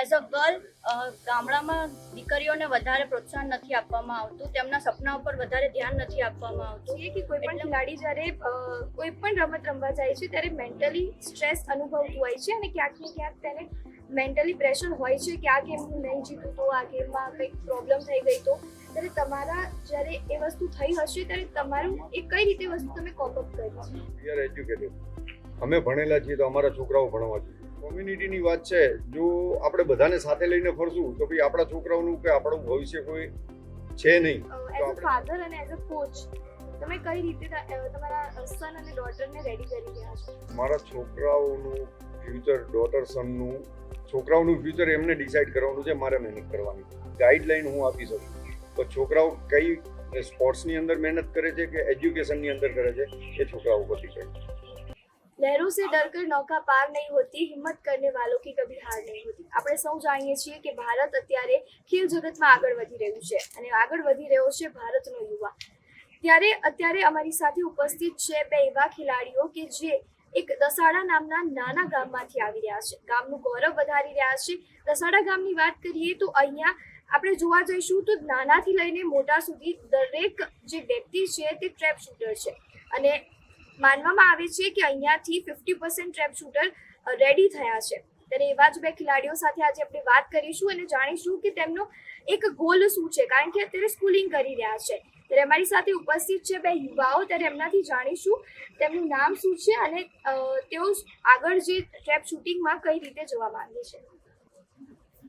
As a girl ગામડામાં દીકરીઓને વધારે પ્રોત્સાહન નથી આપવામાં આવતું તેમના સપના ઉપર વધારે ધ્યાન નથી આપવામાં આવતું. એ કે કોઈ પણ ખેલાડી જ્યારે કોઈ પણ રમત રમવા જાય છે ત્યારે મેન્ટલી સ્ટ્રેસ અનુભવતું હોય છે અને ક્યાંક ને ક્યાંક તેને મેન્ટલી પ્રેશર હોય છે કે આ ગેમ હું નહીં જીતું તો આ ગેમમાં કંઈક પ્રોબ્લેમ થઈ ગઈ તો. ત્યારે તમારા જ્યારે એ વસ્તુ થઈ હશે ત્યારે તમારું એ કઈ રીતે વસ્તુ તમે કરી? વી આર એજ્યુકેટેડ અમે ભણેલા છીએ તો અમારા છોકરાઓ ભણવા જોઈએ. કોમ્યુનિટીની વાત છે જો આપણે બધાને સાથે લઈને ફરશું તો ભાઈ આપણા છોકરાઓનું કે આપણું ભવિષ્ય કોઈ છે નહીં. એઝ અ ફાધર અને એઝ અ કોચ તમે કઈ રીતે તમારા સન અને ડોટરને રેડી કરી રહ્યા છો? મારા છોકરાઓનું ફ્યુચર ડોટર સનનું છોકરાઓનું ફ્યુચર એમને ડિસાઈડ કરવાનું છે મારે મહેનત કરવાની. ગાઈડલાઈન હું આપી શકું. તો છોકરાઓ કઈ સ્પોર્ટ્સની અંદર મહેનત કરે છે કે એજ્યુકેશનની અંદર કરે છે એ છોકરાઓ પર ડિપેન્ડ લહેરો સે ડરકર નૌકા પાર નહીં હોતી હિંમત કરને વાલો કી કભી હાર નહીં હોતી આપણે સૌ જાણીએ છીએ કે ભારત અત્યારે ખેલ જગતમાં આગળ વધી રહ્યું છે અને આગળ વધી રહ્યો છે ભારતનો યુવા. ત્યારે અત્યારે અમારી સાથે ઉપસ્થિત છે બે એવા ખેલાડીઓ કે જે એક દસાડા નામના નાના ગામમાંથી આવી રહ્યા છે. ગામનું ગૌરવ વધારી રહ્યા છે. દસાડા ગામની વાત કરીએ તો અહીંયા આપણે જોવા જઈશું તો નાનાથી લઈને મોટા સુધી દરેક જે વ્યક્તિ છે તે ટ્રેપ શૂટર છે. અને માનવામાં આવે છે કે અહીંયાથી fifty percent trap shooter ready થયા છે. ત્યારે એવા જ બે ખેલાડીઓ સાથે આજે આપણે વાત કરીશું અને જાણીશું કે તેમનો એક ગોલ શું છે. કારણ કે અત્યારે સ્કૂલિંગ કરી રહ્યા છે. ત્યારે અમારી સાથે ઉપસ્થિત છે બે યુવાઓ. ત્યારે એમનાથી જાણીશું તેમનું નામ શું છે અને તેઓ આગળ જે ટ્રેપ શૂટિંગમાં કઈ રીતે જવા માંગે છે.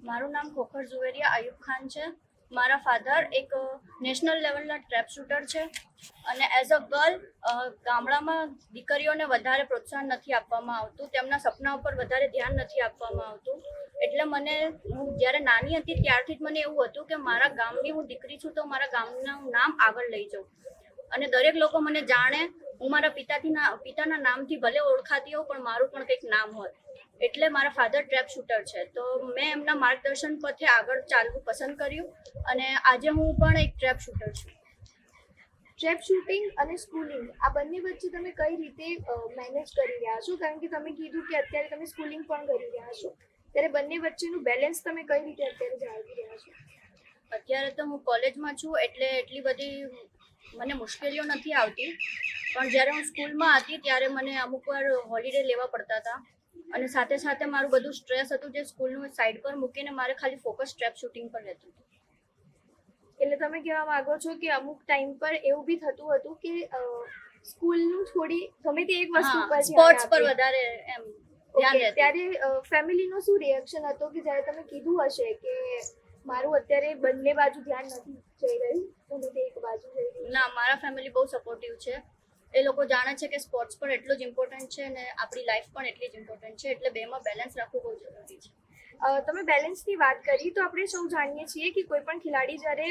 મારું નામ ખોખર ઝુવેરિયા, અયુબ ખાન છે. મારા ફાધર એક નેશનલ લેવલના ટ્રેપ શૂટર છે અને એઝ અ ગર્લ ગામડામાં દીકરીઓને વધારે પ્રોત્સાહન નથી આપવામાં આવતું, તેમના સપના ઉપર વધારે ધ્યાન નથી આપવામાં આવતું. એટલે મને, હું જ્યારે નાની હતી ત્યારથી જ મને એવું હતું કે મારા ગામની હું દીકરી છું તો મારા ગામનું નામ આગળ લઈ જાઉં. અને દરેક લોકો મને જાણે હું મારા પિતાથી પિતાના નામથી ભલે ઓળખાતી હોઉં પણ મારું પણ કંઈક નામ હોય. એટલે મારા ફાધર ટ્રેપ શૂટર છે. તો મેં એમના માર્ગદર્શન પરથી આગળ ચાલવું પસંદ કર્યું અને આજે હું પણ એક ટ્રેપ શૂટર છું. ટ્રેપ શૂટિંગ અને સ્કૂલિંગ આ બંને વચ્ચે તમે કઈ રીતે મેનેજ કરી રહ્યા છો? કારણ કે તમે કીધું કે અત્યારે તમે સ્કૂલિંગ પણ કરી રહ્યા છો. ત્યારે બંને વચ્ચેનું બેલેન્સ તમે કઈ રીતે અત્યારે જાળવી રહ્યા છો? અત્યારે તો હું કોલેજમાં છું એટલે એટલી બધી મને મુશ્કેલીઓ નથી આવતી. પણ જ્યારે હું સ્કૂલમાં હતી ત્યારે મને અમુક વાર હોલિડે લેવા પડતા હતા. અને સાથે સાથે મારું બધું સ્ટ્રેસ હતું જે સ્કૂલનું સાઈડ પર મૂકીને મારે ખાલી ફોકસ ટ્રેપ શૂટિંગ પર રહેતું હતું. એટલે તમે કહેવા માગો છો કે અમુક ટાઈમ પર એવું બી થતું હતું કે સ્કૂલનું થોડી ગમે તે એક વસ્તુ પર સ્પોર્ટ્સ પર વધારે એમ ત્યારે ફેમિલીનો શું રિએક્શન હતો કે જ્યારે તમે કીધું હશે કે મારું અત્યારે બંને બાજુ ધ્યાન નથી જઈ રહ્યું ગમે તે એક બાજુ જઈ રહ્યું ના મારા ફેમિલી બહુ સપોર્ટિવ છે. એ લોકો જાણે છે કે સ્પોર્ટ્સ પણ એટલું જ ઇમ્પોર્ટન્ટ છે અને આપણી લાઈફ પણ એટલી જ ઇમ્પોર્ટન્ટ છે, એટલે બેમાં બેલેન્સ રાખવું બહુ જરૂરી છે. તમે બેલેન્સની વાત કરી, તો આપણે સૌ જાણીએ છીએ કે કોઈ પણ ખેલાડી જ્યારે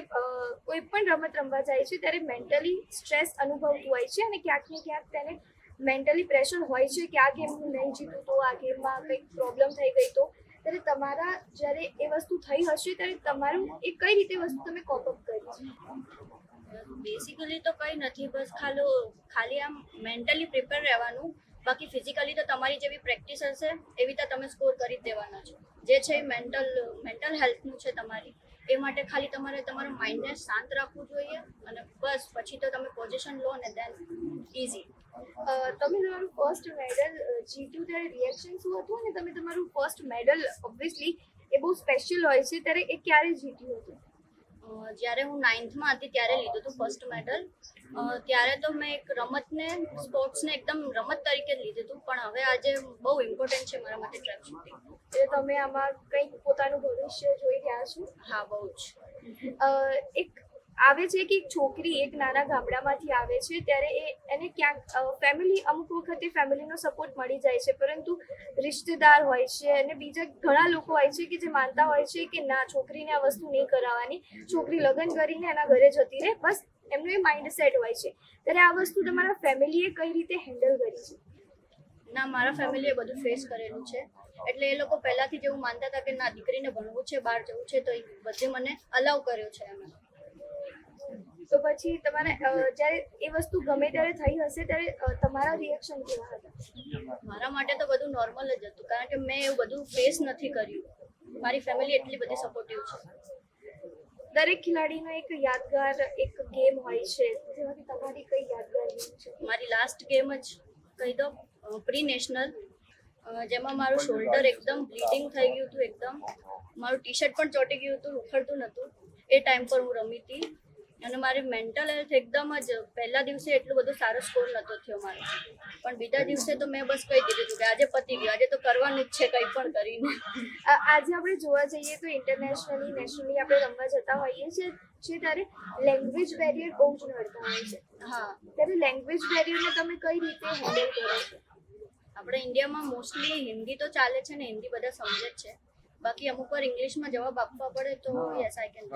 કોઈ પણ રમત રમવા જાય છે, ત્યારે મેન્ટલી સ્ટ્રેસ અનુભવતું હોય છે અને ક્યાંક ને ક્યાંક તેને મેન્ટલી પ્રેશર હોય છે કે આ ગેમ હું નહીં જીતું તો, આ ગેમમાં કંઈક પ્રોબ્લેમ થઈ ગઈ તો. ત્યારે તમારા જ્યારે એ વસ્તુ થઈ હશે, ત્યારે તમારું એ કઈ રીતે વસ્તુ તમે કોપઅપ કરી? છે બેસિકલી તો કંઈ નથી, બસ ખાલી ખાલી આમ મેન્ટલી પ્રિપેર રહેવાનું. બાકી ફિઝિકલી તો તમારી જેવી પ્રેક્ટિસ હશે, એવી રીતે તમે સ્કોર કરી જ દેવાના છો. જે છે એ મેન્ટલ મેન્ટલ હેલ્થનું છે તમારી. એ માટે ખાલી તમારે તમારું માઇન્ડને શાંત રાખવું જોઈએ અને બસ, પછી તો તમે પોઝિશન લો ને દેન ઇઝી તમે તમારું ફર્સ્ટ મેડલ જીત્યું ત્યારે રિએક્શન શું હતું? અને તમે તમારું ફર્સ્ટ મેડલ ઓબ્વિયસલી એ બહુ સ્પેશિયલ હોય છે, ત્યારે એ ક્યારે જીત્યું હતું? જ્યારે હું નાઇન્થમાં હતી ત્યારે લીધું હતું ફર્સ્ટ મેડલ ત્યારે તો મેં એક રમતને સ્પોર્ટ્સને એકદમ રમત તરીકે જ લીધું હતું પણ હવે આજે બહુ ઇમ્પોર્ટન્ટ છે મારા માટે ટ્રેક શૂટિંગ એટલે તમે આમાં કંઈક પોતાનું ભવિષ્ય જોઈ રહ્યા છો? હા બહુ જ. એક આવે છે કે છોકરી એક નાના ગામડામાંથી આવે છે ત્યારે એ એને ક્યાંક ફેમિલી અમુક વખતે ફેમિલીનો સપોર્ટ મળી જાય છે. પરંતુ રિશ્તેદાર હોય છે અને બીજા ઘણા લોકો હોય છે કે જે માનતા હોય છે કે ના, છોકરીને આ વસ્તુ નહીં કરાવવાની. છોકરી લગ્ન કરીને એના ઘરે જતી રહે. બસ એમનું એ માઇન્ડ સેટ હોય છે. ત્યારે આ વસ્તુ તમારા ફેમિલીએ કઈ રીતે હેન્ડલ કરી છે? ના, મારા ફેમિલીએ બધું ફેસ કરેલું છે. એટલે એ લોકો પહેલાથી જેવું માનતા હતા કે ના, દીકરીને ભણવું છે, બહાર જવું છે, તો એ બધે મને અલાઉ કર્યો છે એમ. તો પછી તમારે જ્યારે એ વસ્તુ ગમે ત્યારે થઈ હશે ત્યારે તમારા રિએક્શન કેવા હતા? મારા માટે તો બધું નોર્મલ જ હતું કારણ કે મેં એવું બધું ફેસ નથી કર્યું. મારી ફેમિલી એટલી બધી સપોર્ટિવ છે. દરેક ખેલાડીનો એક યાદગાર એક ગેમ હોય છે જેમાંથી તમારી કઈ યાદગાર ગેમ છે? મારી લાસ્ટ ગેમ જ કહી દો પ્રી નેશનલ જેમાં મારું શોલ્ડર એકદમ બ્લીડિંગ થઈ ગયું હતું એકદમ. મારું ટી શર્ટ પણ ચોંટી ગયું હતું ઉખડતું નહોતું. એ ટાઈમ પર હું રમી હતી. અને મારી મેન્ટલ હેલ્થ એકદમ જ પહેલા દિવસે એટલું બધું સારો સ્કોર નહોતો થયો મારો. પણ બીજા દિવસે તો મેં બસ કહી દીધું કે આજે પતી ગયું આજે તો કરવાનું જ છે કંઈ પણ કરીને. આજે આપણે જોવા જઈએ તો ઇન્ટરનેશનલી નેશનલી આપણે રમવા જતા હોઈએ છીએ છે ત્યારે લેંગ્વેજ બેરિયર બહુ જ નડતા હોય છે. હા. ત્યારે લેંગ્વેજ બેરિયરને તમે કઈ રીતે હેન્ડલ કરો છો? આપણે ઇન્ડિયામાં મોસ્ટલી હિન્દી તો ચાલે છે ને હિન્દી બધા સમજે જ છે. બાકી અમુક વાર ઇંગ્લિશમાં જવાબ આપવા પડે તો યસ આઈ કેન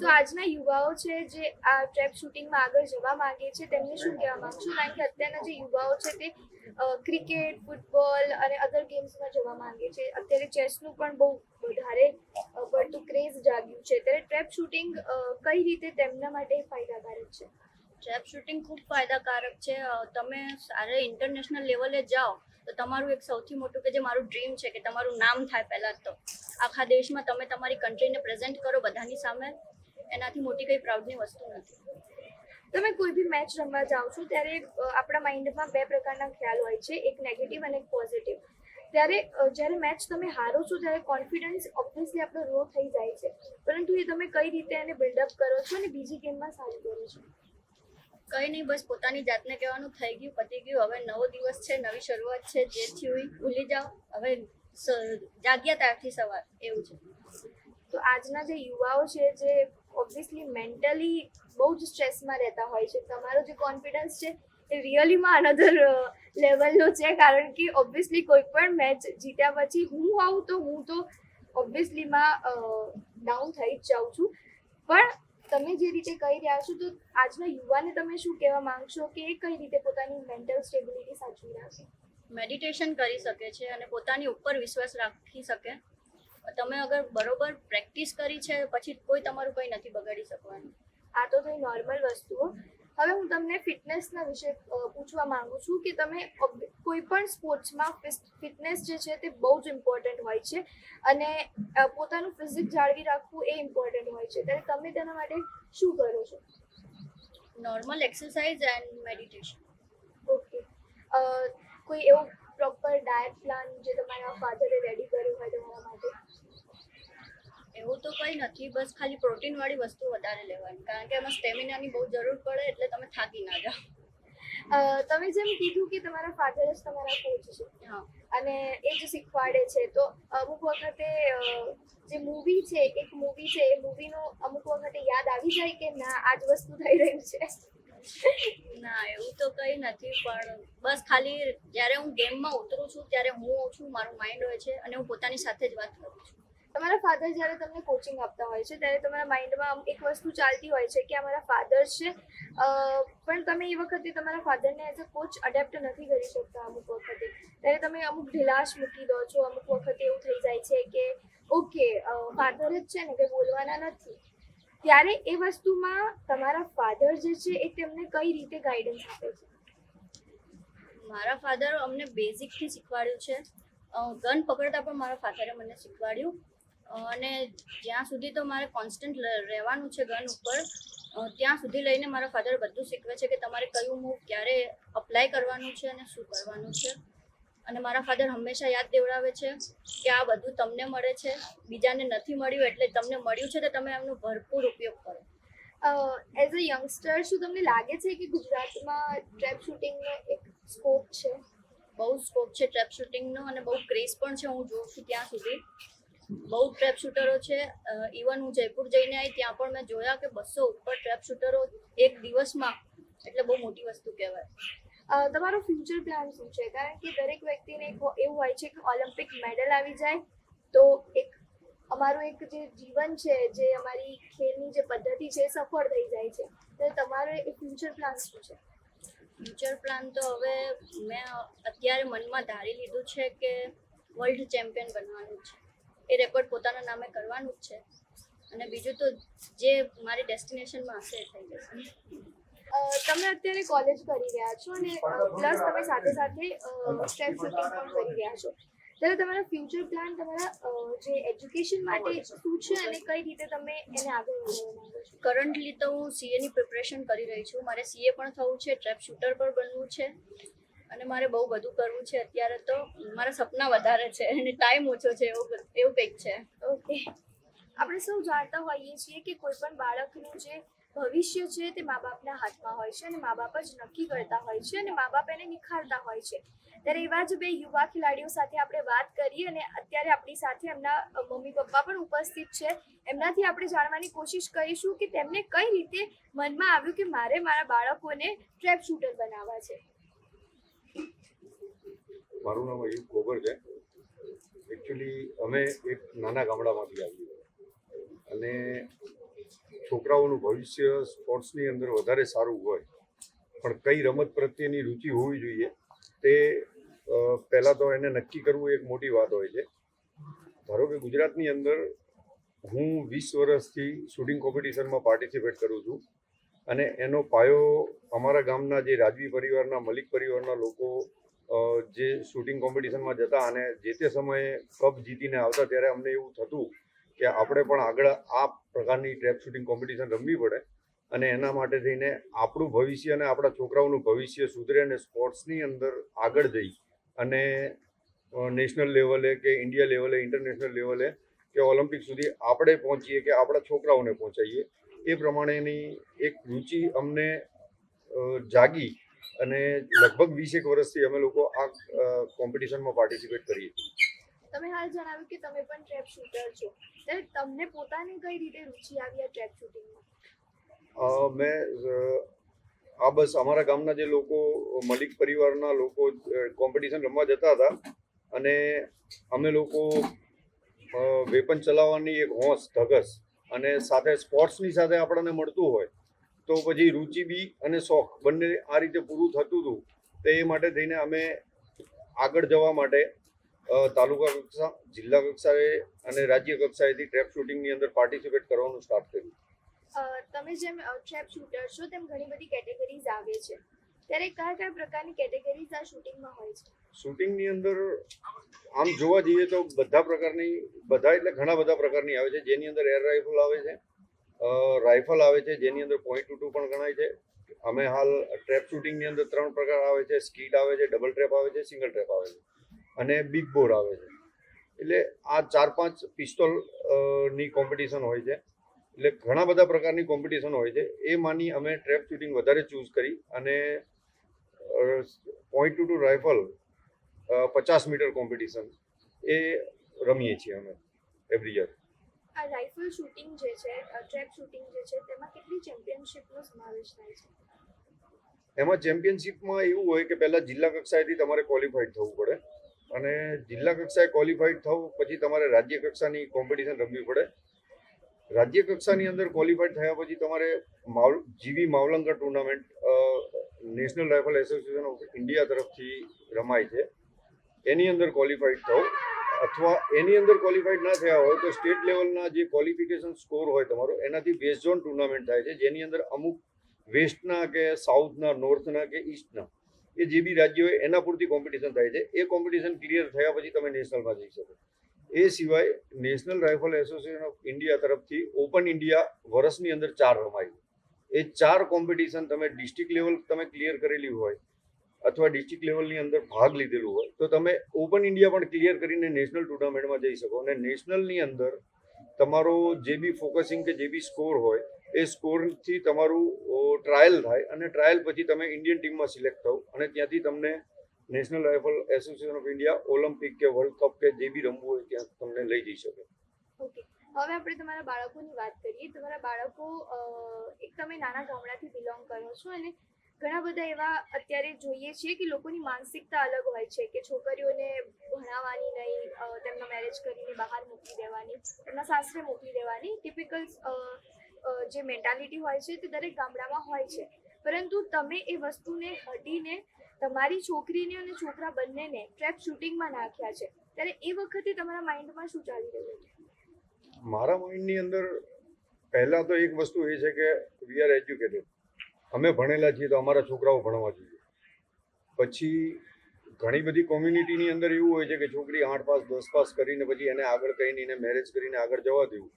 સો આજના યુવાઓ છે જે આ ટ્રેપ શૂટિંગમાં આગળ જવા માંગે છે તેમને શું કહેવા માંગશો? કારણ કે અત્યારના જે યુવાઓ છે તે ક્રિકેટ ફૂટબોલ અને અધર ગેમ્સમાં જવા માંગે છે. અત્યારે ચેસનું પણ બહુ વધારે પડતું ક્રેઝ જાગ્યું છે. ત્યારે ટ્રેપ શૂટિંગ કઈ રીતે તેમના માટે ફાયદાકારક છે? ટ્રેપ શૂટિંગ ખૂબ ફાયદાકારક છે. તમે સારા ઇન્ટરનેશનલ લેવલે જાઓ, તો તમારું એક સૌથી મોટું કે જે મારું ડ્રીમ છે કે તમારું નામ થાય પહેલાં તો. આખા દેશમાં તમે તમારી કન્ટ્રીને પ્રેઝન્ટ કરો બધાની સામે. એનાથી મોટી કંઈ પ્રાઉડની વસ્તુ નથી. તમે કોઈ બી મેચ રમવા જાઓ છો, ત્યારે આપણા માઇન્ડમાં બે પ્રકારના ખ્યાલ હોય છે, એક નેગેટિવ અને એક પોઝિટિવ ત્યારે જ્યારે મેચ તમે હારો છો, ત્યારે કોન્ફિડન્સ ઓબ્વિયસલી આપણો લો થઈ જાય છે. પરંતુ એ તમે કઈ રીતે એને બિલ્ડઅપ કરો છો અને બીજી ગેમમાં સારું કરો છો? કંઈ નહીં, બસ પોતાની જાતને કહેવાનું થઈ ગયું, પતી ગયું. હવે નવો દિવસ છે, નવી શરૂઆત છે, જે થયું ભૂલી જાઓ. હવે જાગ્યા ત્યારથી સવાર, એવું છે. તો આજના જે યુવાઓ છે, જે ઓબ્વિયસલી મેન્ટલી બહુ જ સ્ટ્રેસમાં રહેતા હોય છે, તમારો જે કોન્ફિડન્સ છે, એ રિયલીમાં અનધર લેવલનો છે, કારણ કે ઓબ્વિયસલી કોઈ પણ મેચ જીત્યા પછી હું આવું તો હું તો ઓબ્વિયસલીમાં ડાઉન થઈ જ જાઉં છું. પણ તમે જે રીતે કહી રહ્યા છો તો આજના યુવાને તમે શું કહેવા માંગશો કે એ કઈ રીતે પોતાની મેન્ટલ સ્ટેબિલિટી સાચવી રાખશે મેડિટેશન કરી શકે છે અને પોતાની ઉપર વિશ્વાસ રાખી શકે. તમે અગર બરોબર પ્રેક્ટિસ કરી છે પછી કોઈ તમારું કંઈ નથી બગાડી શકવાનું. આ તો થઈ નોર્મલ વસ્તુઓ. હવે હું તમને ફિટનેસના વિશે પૂછવા માંગુ છું કે તમે કોઈ પણ સ્પોર્ટ્સમાં ફિટનેસ જે છે તે બહુ જ ઇમ્પોર્ટન્ટ હોય છે અને પોતાનું ફિઝિક જાળવી રાખવું એ ઇમ્પોર્ટન્ટ હોય છે. ત્યારે તમે તેના માટે શું કરો છો? Normal exercise and meditation okay. કોઈ એવો પ્રોપર ડાયટ પ્લાન જે તમારા ફાધરે રેડી કર્યો હોય તમારા માટે? એવું તો કંઈ નથી બસ ખાલી પ્રોટીનવાળી વસ્તુ વધારે લેવાની. કારણ કે એમાં સ્ટેમિનાની બહુ જરૂર પડે એટલે તમે થાકી ના જાઓ. તમે જેમ કીધું કે તમારા ફાધર જ તમારા કોચ છે. હા. અને એ જ શીખવાડે છે. તો અમુક વખતે જે મૂવી છે એક મૂવી છે એ મૂવીનો અમુક વખતે યાદ આવી જાય કે ના આ જ વસ્તુ થઈ રહ્યું છે. ના એવું તો કંઈ નથી પણ બસ ખાલી જ્યારે હું ગેમમાં ઉતરું છું ત્યારે હું છું મારું માઇન્ડ હોય છે અને હું પોતાની સાથે જ વાત કરું છું. તમારા ફાધર જ્યારે તમને કોચિંગ આપતા હોય છે, ત્યારે તમારા માઇન્ડમાં એક વસ્તુ ચાલતી હોય છે કે આ મારા ફાધર છે. પણ તમે એ વખતે તમારા ફાધરને એઝ અ કોચ અડેપ્ટ નથી કરી શકતા અમુક વખતે. ત્યારે તમે અમુક ઢીલાશ મૂકી દો છો, અમુક વખતે એવું થઈ જાય છે કે ઓકે ફાધર જ છે ને કે બોલવાના નથી. ત્યારે એ વસ્તુમાં તમારા ફાધર જે છે એ તેમને કઈ રીતે ગાઈડન્સ આપે છે? મારા ફાધર અમને બેઝિકથી શીખવાડ્યું છે. ગન પકડતા પણ મારા ફાધરે મને શીખવાડ્યું. અને જ્યાં સુધી તો મારે કોન્સ્ટન્ટ રહેવાનું છે ગન ઉપર ત્યાં સુધી લઈને મારા ફાધર બધું શીખવે છે કે તમારે કયું મૂવ ક્યારે અપ્લાય કરવાનું છે અને શું કરવાનું છે. અને મારા ફાધર હંમેશા યાદ દેવડાવે છે કે આ બધું તમને મળે છે બીજાને નથી મળ્યું એટલે તમને મળ્યું છે તો તમે એમનો ભરપૂર ઉપયોગ કરો. એઝ અ યંગસ્ટર શું તમને લાગે છે કે ગુજરાતમાં ટ્રેપ શૂટિંગનો એક સ્કોપ છે? બહુ સ્કોપ છે ટ્રેપ શૂટિંગનો અને બહુ ક્રેઝ પણ છે હું જોઉં છું ત્યાં સુધી. બહુ ટ્રેપ શૂટરો છે. ઇવન હું જયપુર જઈને આવી ત્યાં પણ મેં જોયા કે બસો ઉપર ટ્રેપ શૂટરો એક દિવસમાં એટલે બહુ મોટી વસ્તુ કહેવાય. તમારો ફ્યુચર પ્લાન શું છે? કારણ કે દરેક વ્યક્તિને એવું હોય છે કે ઓલિમ્પિક મેડલ આવી જાય તો એક અમારું એક જે જીવન છે જે અમારી ખેલની જે પદ્ધતિ છે એ સફળ થઈ જાય છે. તો તમારો એક ફ્યુચર પ્લાન શું છે? ફ્યુચર પ્લાન તો હવે મેં અત્યારે મનમાં ધારી લીધું છે કે વર્લ્ડ ચેમ્પિયન બનવાનું છે. એ રેકોર્ડ પોતાના નામે કરવાનું જ છે. અને બીજું તો જે મારી ડેસ્ટિનેશનમાં હશે થઈ જશે. તમે અત્યારે કોલેજ કરી રહ્યા છો અને પ્લસ તમે સાથે સાથે સ્ટેપ શૂટિંગ પણ કરી રહ્યા છો. ત્યારે તમારા ફ્યુચર પ્લાન તમારા જે એજ્યુકેશન માટે શું છે અને કઈ રીતે તમે એને આગળ વધારવા માંગો છો? કરન્ટલી તો હું સીએની પ્રિપરેશન કરી રહી છું. મારે સીએ પણ થવું છે ટ્રેપ શૂટર પણ બનવું છે. અને મારે બહુ બધું કરવું છે અત્યારે તો. મારા સપના વધારે છે અને ટાઈમ ઓછો છે એવું એવું કંઈક છે. ઓકે આપણે સૌ જાણતા હોઈએ છીએ કે કોઈ પણ બાળકનું જે ભવિષ્ય છે તે મા બાપના હાથમાં હોય છે અને મા બાપ જ નક્કી કરતા હોય છે અને મા બાપ એને નિખારતા હોય છે. ત્યારે એવા જ બે યુવા ખેલાડીઓ સાથે આપણે વાત કરી અને અત્યારે આપણી સાથે એમના મમ્મી પપ્પા પણ ઉપસ્થિત છે. એમનાથી આપણે જાણવાની કોશિશ કરીશું કે તેમને કઈ રીતે મનમાં આવ્યું કે મારે મારા બાળકોને ટ્રેપ શૂટર બનાવવા છે. મારું નામ અયુબ ગોબર છે. એકચ્યુઅલી અમે એક નાના ગામડામાંથી આવીએ અને છોકરાઓનું ભવિષ્ય સ્પોર્ટ્સની અંદર વધારે સારું હોય, પણ કઈ રમત પ્રત્યેની રુચિ હોવી જોઈએ, તે પહેલાં તો એને નક્કી કરવું એક મોટી વાત હોય છે. ધારો કે ગુજરાતની અંદર હું વીસ વર્ષથી શૂટિંગ કોમ્પિટિશનમાં પાર્ટિસિપેટ કરું છું. અને એનો પાયો અમારા ગામના જે રાજવી પરિવારના, મલિક પરિવારના લોકો જે શૂટિંગ કોમ્પિટિશનમાં જતા અને જે તે સમયે કપ જીતીને આવતા, ત્યારે અમને એવું થતું કે આપણે પણ આગળ આ પ્રકારની ટ્રેપ શૂટિંગ કોમ્પિટિશન રમવી પડે અને એના માટે થઈને આપણું ભવિષ્ય અને આપણા છોકરાઓનું ભવિષ્ય સુધરે અને સ્પોર્ટ્સની અંદર આગળ જઈ અને નેશનલ લેવલે કે ઇન્ડિયા લેવલે ઇન્ટરનેશનલ લેવલે કે ઓલિમ્પિક સુધી આપણે પહોંચીએ કે આપણા છોકરાઓને પહોંચાડીએ, એ પ્રમાણેની એક રુચિ અમને જાગી અને લગભગ વીસેક વર્ષથી અમે લોકો આ કોમ્પિટિશનમાં પાર્ટિસિપેટ કરીએ છીએ. તમે હાલ જણાવ્યું કે તમે પણ ટ્રેપ શૂટર છો. ત્યારે તમને પોતાને કઈ રીતે રુચિ આવી આ ટ્રેપ શૂટિંગમાં મેં આ બસ અમારા ગામના જે લોકો મલિક પરિવારના લોકો કોમ્પિટિશન રમવા જતા હતા અને અમે લોકો વેપન ચલાવવાની એક હોંશ ધગસ અને સાથે સ્પોર્ટ્સની સાથે આપણને મળતું હોય તો પછી રુચિ બી અને શોખ બંને આ રીતે પૂરું થતું હતું તો એ માટે થઈને અમે આગળ જવા માટે તાલુકા કક્ષા જિલ્લા કક્ષાએ અને રાજ્ય કક્ષાએથી ટ્રેપ શૂટિંગની અંદર પાર્ટિસિપેટ કરવાનું સ્ટાર્ટ કર્યું. તમે જેમ ટ્રેપ શૂટર છો તેમ ઘણી બધી કેટેગરીઝ આવે છે. ત્યારે કયા કયા પ્રકારની કેટેગરીઝ આ શૂટિંગમાં હોય છે? શૂટિંગની અંદર આમ જોવા જઈએ તો બધા પ્રકારની બધા એટલે ઘણા બધા પ્રકારની આવે છે. જેની અંદર એર રાઇફલ આવે છે રાઇફલ આવે છે, જેની અંદર પોઈન્ટ ટુ ટુ પણ ગણાય છે. અમે હાલ ટ્રેપ શૂટિંગની અંદર ત્રણ પ્રકાર આવે છે. સ્કીટ આવે છે ડબલ ટ્રેપ આવે છે સિંગલ ટ્રેપ આવે છે. અને બિગ બોર આવે છે. એટલે આ ચાર પાંચ પિસ્તોલની કોમ્પિટિશન હોય છે. એટલે ઘણા બધા પ્રકારની કોમ્પિટિશન હોય છે. એ માની અમે ટ્રેપ શૂટિંગ વધારે ચૂઝ કરી અને પોઈન્ટ ટુ ટુ રાઇફલ પચાસ મીટર કોમ્પિટિશન એ રમીએ છીએ અમે એવરી યર આ રાઇફલ શૂટિંગ જે છે ટ્રેપ શૂટિંગ જે છે, તેમાં કેટલી ચેમ્પિયનશિપનો સમાવેશ થાય છે? એમાં ચેમ્પિયનશિપમાં એવું હોય કે પહેલાં જિલ્લા કક્ષાએથી તમારે ક્વોલિફાઈડ થવું પડે અને જિલ્લા કક્ષાએ ક્વોલિફાઈડ થવું પછી તમારે રાજ્ય કક્ષાની કોમ્પિટિશન રમવી પડે. રાજ્ય કક્ષાની અંદર ક્વોલિફાઈડ થયા પછી તમારે માવ G V Mavlankar tournament national rifle association of India તરફથી રમાય છે. એની અંદર ક્વોલિફાઈડ થાવ. અથવા એની અંદર ક્વોલિફાઈડ ના થયા હોય તો સ્ટેટ લેવલના જે ક્વોલિફિકેશન સ્કોર હોય તમારો, એનાથી વેસ્ટ ઝોન ટુર્નામેન્ટ થાય છે. જેની અંદર અમુક વેસ્ટના કે સાઉથના નોર્થના કે ઈસ્ટના એ જે બી રાજ્યો હોય એના પૂરતી કોમ્પિટિશન થાય છે. એ કોમ્પિટિશન ક્લિયર થયા પછી તમે નેશનલમાં જઈ શકો. એ સિવાય national rifle association of India તરફથી ઓપન ઇન્ડિયા વર્ષની અંદર ચાર રમાય એ ચાર કોમ્પિટિશન તમે ડિસ્ટ્રિક્ટ લેવલ તમે ક્લિયર કરેલી હોય અથવા ડિસ્ટ્રિક્ટ લેવલની અંદર ભાગ લીધેલું હોય, તો તમે ઓપન ઇન્ડિયા પણ ક્લિયર કરીને નેશનલ ટુર્નામેન્ટમાં જઈ શકો. અને નેશનલની અંદર તમારો જે બી ફોકસિંગ કે જે બી સ્કોર હોય, એ સ્કોરથી તમારું ટ્રાયલ થાય અને ટ્રાયલ પછી તમે ઇન્ડિયન ટીમમાં સિલેક્ટ થાવ અને ત્યાંથી તમને national rifle association of India Olympic કે વર્લ્ડ કપ કે જે બી રમવું હોય ત્યાં તમને લઈ જઈ શકે. ઓકે. હવે આપણે તમારા બાળકોની વાત કરીએ. તમારા બાળકો એક તમે નાના ગામડાથી બિલોંગ કરો છો અને ઘણા બધા એવા અત્યારે જોઈએ છીએ કે લોકોની માનસિકતા અલગ હોય છે કે છોકરીઓને ભણાવવાની નહીં તેમનો મેરેજ કરીને બહાર મોકલી દેવાની, તેમના સાસરે મોકલી દેવાની ટિપિકલ જે મેન્ટાલિટી હોય છે તે દરેક ગામડામાં હોય છે. પરંતુ તમે એ વસ્તુને હટીને તમારી છોકરીને અને છોકરા બંનેને ટ્રેપ શૂટિંગમાં નાખ્યા છે, ત્યારે એ વખતે તમારા માઇન્ડમાં શું ચાલી રહ્યું છે? મારા માઇન્ડની અંદર પહેલાં તો એક વસ્તુ એ છે કે વી આર એજ્યુકેટેડ અમે ભણેલા છીએ તો અમારા છોકરાઓ ભણવા જોઈએ. પછી ઘણી બધી કોમ્યુનિટીની અંદર એવું હોય છે કે છોકરી આઠ પાસ, દસ પાસ કરીને પછી એને આગળ કહીને એને મેરેજ કરીને આગળ જવા દેવું.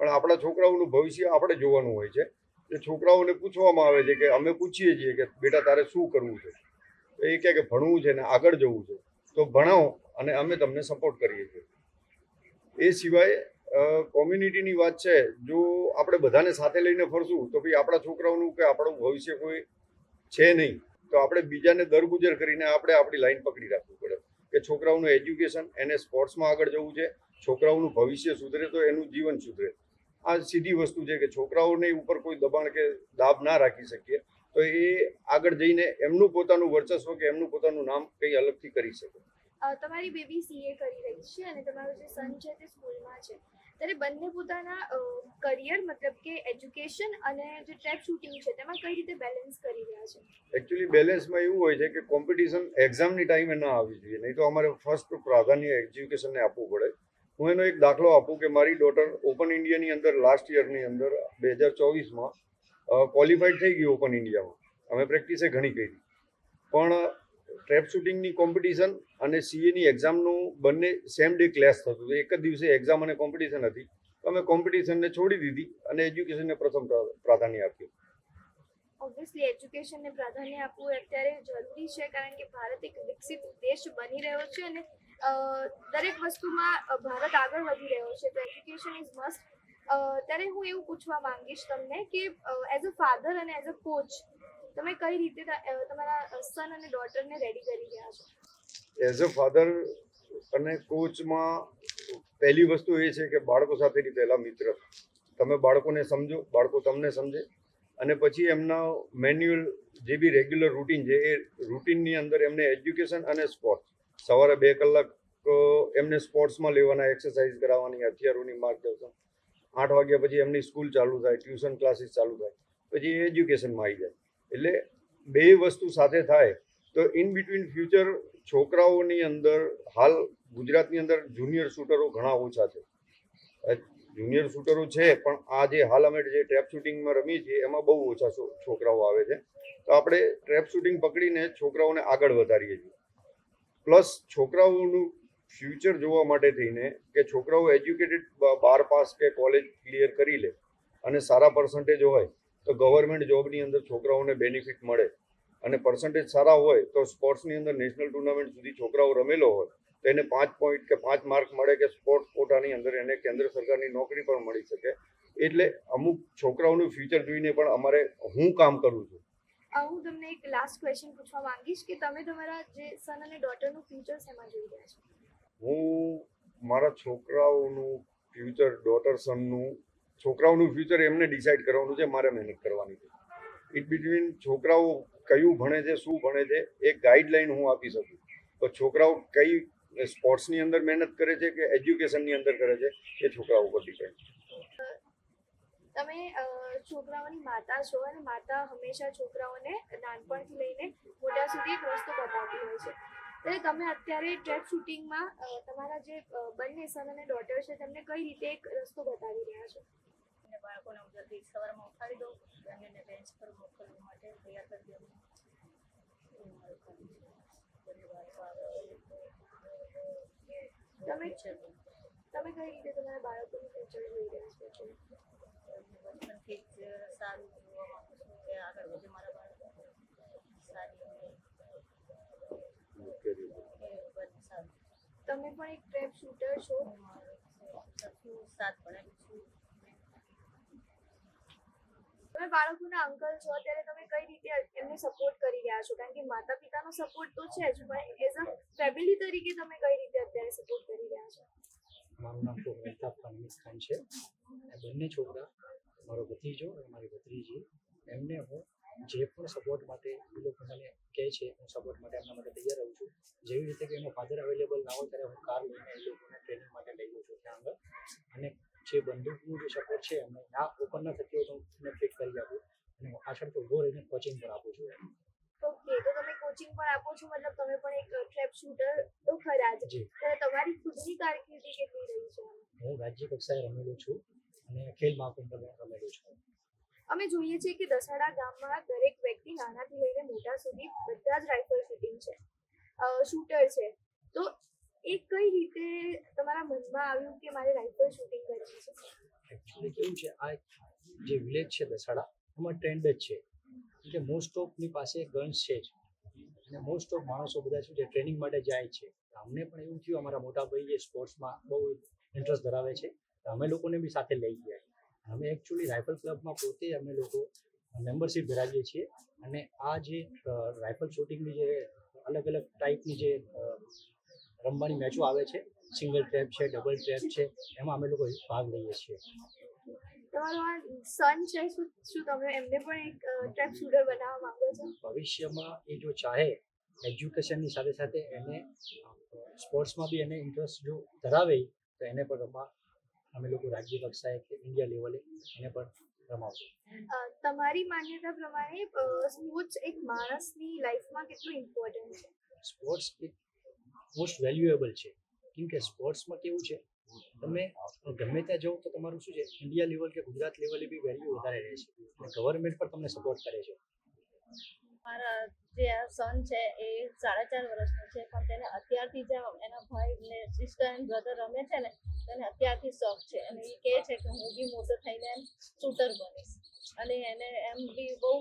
પણ આપણા છોકરાઓનું ભવિષ્ય આપણે જોવાનું હોય છે. એ છોકરાઓને પૂછવામાં આવે છે કે અમે પૂછીએ છીએ કે બેટા તારે શું કરવું છે? તો એ કહે કે ભણવું છે ને આગળ જવું છે. તો ભણાવો અને અમે તમને સપોર્ટ કરીએ છીએ. એ સિવાય કોમ્યુનિટીની વાત છે, જો આપણે બધાને સાથે લઈને ફરશું તો ભાઈ આપણા છોકરાઓનું કે આપણું ભવિષ્ય કોઈ છે નહીં, તો આપણે બીજાને દરગુજર કરીને આપણે આપણી લાઈન પકડી રાખવી પડે. કે છોકરાઓનું એજ્યુકેશન, એને સ્પોર્ટ્સમાં આગળ જવું છે, છોકરાઓનું ભવિષ્ય સુધરે તો એનું જીવન સુધરે. આ સીધી વસ્તુ છે કે છોકરાઓને ઉપર કોઈ દબાણ કે દાબ ના રાખી શકીએ, તો એ આગળ જઈને એમનું પોતાનું વર્ચસ્વ કે એમનું પોતાનું નામ કંઈ અલગથી કરી શકે. તમારી બેબી સીએ કરી રહી છે અને તમારો જે સન છે તે સ્કૂલમાં છે. ત્યારે બંને પોતાના કરિયર મતલબ કે એજ્યુકેશન અને જે ટ્રેક શૂટિંગ છે, તેમાં કઈ રીતે બેલેન્સ કરી રહ્યા છે? એકચ્યુઅલી બેલેન્સમાં એવું હોય છે કે કોમ્પિટિશન એક્ઝામની ટાઈમે ના આવવી જોઈએ. નહીં તો અમારે ફર્સ્ટ પ્રાધાન્ય એજ્યુકેશનને આપવું પડે. હું એનો એક દાખલો આપું કે મારી ડોટર ઓપન ઇન્ડિયાની અંદર લાસ્ટ યરની અંદર, બે હજાર ચોવીસમાં ક્વોલિફાઈડ થઈ ગઈ ઓપન ઇન્ડિયામાં અમે પ્રેક્ટિસે ઘણી કરી. પણ ટ્રેપ શૂટિંગની કોમ્પિટિશન અને સીએની એક્ઝામનું બંને સેમ ડે ક્લેશ થતું હતું. એક જ દિવસે એક્ઝામ અને કોમ્પિટિશન હતી. તો અમે કોમ્પિટિશનને છોડી દીધી અને એજ્યુકેશનને પ્રથમ પ્રા- પ્રાધાન્ય આપ્યું. ઓબ્વિયસલી એજ્યુકેશનને પ્રાધાન્ય આપવું અત્યારે જરૂરી છે, કારણ કે ભારત એક વિકસિત દેશ બની રહ્યો છે અને દરેક વસ્તુમાં ભારત આગળ વધી રહ્યો છે. તો એજ્યુકેશન ઇઝ મસ્ટ ત્યારે હું એવું પૂછવા માંગીશ તમને કે એઝ અ ફાધર અને એઝ અ કોચ તમે કઈ રીતે તમારા સન અને ડોટરને રેડી કરી રહ્યા છો? એઝ અ ફાધર અને કોચમાં પહેલી વસ્તુ એ છે કે બાળકો સાથેની પહેલા મિત્ર. તમે બાળકોને સમજો, બાળકો તમને સમજે અને પછી એમના મેન્યુઅલ જે બી રેગ્યુલર રૂટીન છે એ રૂટીનની અંદર એમને એજ્યુકેશન અને સ્પોર્ટ્સ સવારે બે કલાક એમને સ્પોર્ટ્સમાં લેવાના એક્સરસાઇઝ કરાવવાની, હથિયારોની માર્ગદર્શન આઠ વાગ્યા પછી એમની સ્કૂલ ચાલુ થાય ટ્યુશન ક્લાસીસ ચાલુ થાય. પછી એજ્યુકેશનમાં આવી જાય. એટલે બે વસ્તુ સાથે થાય. તો ઇન બિટવીન ફ્યુચર છોકરાઓની અંદર, હાલ ગુજરાતની અંદર જુનિયર શૂટરો ઘણા ઓછા છે. જુનિયર શૂટરો છે, પણ આ જે હાલ અમે જે ટ્રેપ શૂટિંગમાં રમીએ છીએ, એમાં બહુ ઓછા છોકરાઓ આવે છે. તો આપણે ટ્રેપ શૂટિંગ પકડીને છોકરાઓને આગળ વધારીએ છીએ. પ્લસ છોકરાઓનું ફ્યુચર જોવા માટે થઈને કે છોકરાઓ એજ્યુકેટેડ બાર પાસ કે કોલેજ ક્લિયર કરી લે અને સારા પર્સન્ટેજ હોય તો ગવર્મેન્ટ જોબની અંદર છોકરાઓને બેનિફિટ મળે અને પર્સન્ટેજ સારા હોય તો સ્પોર્ટ્સની અંદર નેશનલ ટુર્નામેન્ટ સુધી છોકરાઓ રમેલો હોય તો એને પાંચ પોઈન્ટ કે પાંચ માર્ક મળે કે સ્પોર્ટ્સ કોટાની અંદર એને કેન્દ્ર સરકારની નોકરી પણ મળી શકે. એટલે અમુક છોકરાઓનું ફ્યુચર જોઈને પણ અમારે હું કામ કરું છું. હું તમને એક લાસ્ટ ક્વેશ્ચન પૂછવા માંગીશ કે તમે તમારા જે સન અને ડોટરનું ફ્યુચર શેમાં જોઈ રહ્યા છો? હું મારા છોકરાઓનું ફ્યુચર ડોટર સનનું છોકરાઓનું ફ્યુચર એમને ડિસાઈડ કરવાનું છે, મારે મહેનત કરવાની છે. ઇટ બિટવીન છોકરાઓ કયું ભણે છે, શું ભણે છે, એ ગાઈડલાઈન હું આપી શકું. તો છોકરાઓ કઈ સ્પોર્ટ્સની અંદર મહેનત કરે છે કે એજ્યુકેશનની અંદર કરે છે, એ છોકરાઓ ઉપર ડિપેન્ડ તમે છોકરાઓની માતા છો અને માતા હંમેશા છોકરાઓને નાનપણથી લઈને મોટા સુધી એક રસ્તો બતાવતી હોય છે. એટલે તમે અત્યારે ટ્રેક શૂટિંગમાં તમારા જે બંને સન અને ડોટર છે, તેમને કઈ રીતે એક રસ્તો બતાવી રહ્યા છો? અને બાળકોને હું જલ્દી સવારમાં ઉઠાડી દઉં અને એને બેન્ચ પર મોકલવા માટે તૈયાર કરી દઉં. એવું મારું કામ છે આગળ તમે છે તમે કઈ રીતે તમારા બાળકોનું ફ્યુચર જોઈ રહ્યા છો? બચપનથી જ સારું જોવા માગું છું કે આગળ વધે મારા બાળકો. સારી તમે પણ એક ટ્રેપ શૂટર છો? હું મારું છું. સાત ભણેલું છું. તમે બાળકોના અંકલ છો, ત્યારે તમે કઈ રીતે એમને સપોર્ટ કરી રહ્યા છો? કારણ કે માતા પિતાનો સપોર્ટ તો છે જ, પણ એઝ અ ફેમિલી તરીકે તમે કઈ રીતે અત્યારે સપોર્ટ કરી રહ્યા છો? મારું નામ તો મહેતા ખાનવીસ ખાન છે. બંને છોકરા, મારો ભત્રીજો અને મારી ભત્રીજી, એમને હું જે પણ સપોર્ટ માટે એ લોકો મને કહે છે, હું સપોર્ટ માટે એમના માટે તૈયાર રહું છું. જેવી રીતે કે એનો ફાધર અવેલેબલ ના હોય, ત્યારે હું કાર લઈને એ લોકોને ટ્રેનિંગ માટે લઈ જઉં છું ત્યાં આગળ. અને જે બંદૂકનું જે સપોર્ટ છે એમને ના ઓપન ના થતી હોય તો હું એને ફિટ કરી આપું અને હું પાછળથી ઊભો રહીને કોચિંગ પણ આપું છું ઓકે તો તમે કોચિંગ પણ આપો છો મતલબ તમે પણ એક ટ્રેપ શૂટર તો ખરા જ જી ત્યારે તમારી ખુદની કારકિર્દી કેટલી રહી છે આમાં? હું રાજ્ય કક્ષાએ રમેલો છું અને ખેલ મહાકુંભમાં રમેલો છું. અમે જોઈએ છીએ કે દસાડા ગામમાં દરેક વ્યક્તિ નાનાથી લઈને મોટા સુધી બધા જ રાઇફલ શૂટિંગ છે શૂટર છે. તો એ કઈ રીતે તમારા મનમાં આવ્યું કે મારે રાઇફલ શૂટિંગ કરવી છે? એકચ્યુઅલી કેવું છે આ જે વિલેજ છે દસાડા એમાં ટ્રેન્ડ જ છે. કે મોસ્ટ ઓફની પાસે ગન્સ છે જ. અને મોસ્ટ ઓફ માણસો બધા શું છે ટ્રેનિંગ માટે જાય છે. અમને પણ એવું થયું અમારા મોટા ભાઈ જે સ્પોર્ટ્સમાં બહુ ઇન્ટરેસ્ટ ધરાવે છે અમે લોકોને બી સાથે લઈ ગયા. અમે એકચ્યુઅલી રાઇફલ ક્લબમાં પોતે અમે લોકો મેમ્બરશિપ ધરાવીએ છીએ અને આ જે રાઇફલ શૂટિંગની જે અલગ અલગ ટાઈપની જે રમવાની મેચો આવે છે સિંગલ ટ્રેપ છે ડબલ ટ્રેપ છે એમાં અમે લોકો ભાગ લઈએ છીએ. તમારો સન છે શું શું તમે એમને પણ એક ટ્રેપ શૂટર બનાવવા માંગો છો? ભવિષ્યમાં એ જો ચાહે એજ્યુકેશનની સાથે સાથે એને સ્પોર્ટ્સમાં બી એને ઇન્ટરેસ્ટ જો ધરાવે તો એને પણ રમવા અમે લોકો રાજ્ય કક્ષાએ કે ઇન્ડિયા લેવલે એને પણ રમાવશું. તમારી માન્યતા પ્રમાણે સ્પોર્ટ્સ એક માણસની લાઈફમાં કેટલું ઇમ્પોર્ટન્ટ છે? સ્પોર્ટ્સ એક મોસ્ટ વેલ્યુએબલ છે. કેમ કે સ્પોર્ટ્સમાં કેવું છે તમે ગમે ત્યાં જાઓ તો તમારું શું છે ઇન્ડિયા લેવલ કે ગુજરાત લેવલે બી વેલ્યુ વધારે રહે છે. અને ગવર્મેન્ટ પણ તમને સપોર્ટ કરે છે. મારા જે આ સન છે એ સાડા ચાર વર્ષનો છે, પણ તેને અત્યારથી જ એના ભાઈ ને સિસ્ટર એન્ડ બ્રધર રમે છે ને, તેને અત્યારથી શોખ છે. અને એ કહે છે કે હું બી મોટો થઈને શૂટર બનીશ. અને એને એમ બી બહુ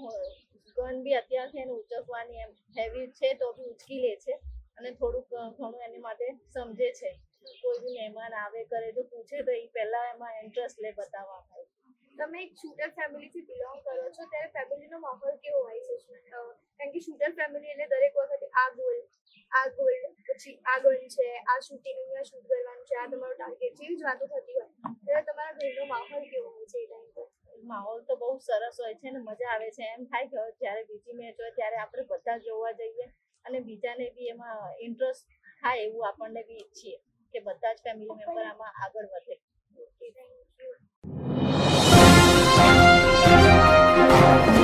ગન બી અત્યારથી એને ઉચકવાની એમ હેવી છે તો બી ઉચકી લે છે. અને થોડુંક ઘણું એની માટે સમજે છે. કોઈ બી મહેમાન આવે, કરે તો પૂછે તો એ પહેલાં એમાં ઇન્ટરેસ્ટ લે બતાવવા માટે તમે એક શૂટર ફેમિલીથી બિલોંગ કરો છો ત્યારે ફેમિલીનો માહોલ કેવો હોય છે? કારણ કે શૂટર ફેમિલી એટલે દરેક વખતે આ ગોલ આ ગોલ પછી આ ગોલ છે આ શૂટિંગ અહીંયા શૂટ કરવાનું છે આ તમારો ટાર્ગેટ છે એવી જ વાતો થતી હોય. ત્યારે તમારા ઘરનો માહોલ કેવો હોય છે એ ટાઈમ પર? માહોલ તો બહુ સરસ હોય છે ને મજા આવે છે. એમ થાય કે જ્યારે બીજી મેચ હોય ત્યારે આપણે બધા જોવા જઈએ અને બીજાને બી એમાં ઇન્ટરેસ્ટ થાય એવું આપણને બી ઈચ્છીએ કે બધા જ ફેમિલી મેમ્બર આમાં આગળ વધે. Thank you.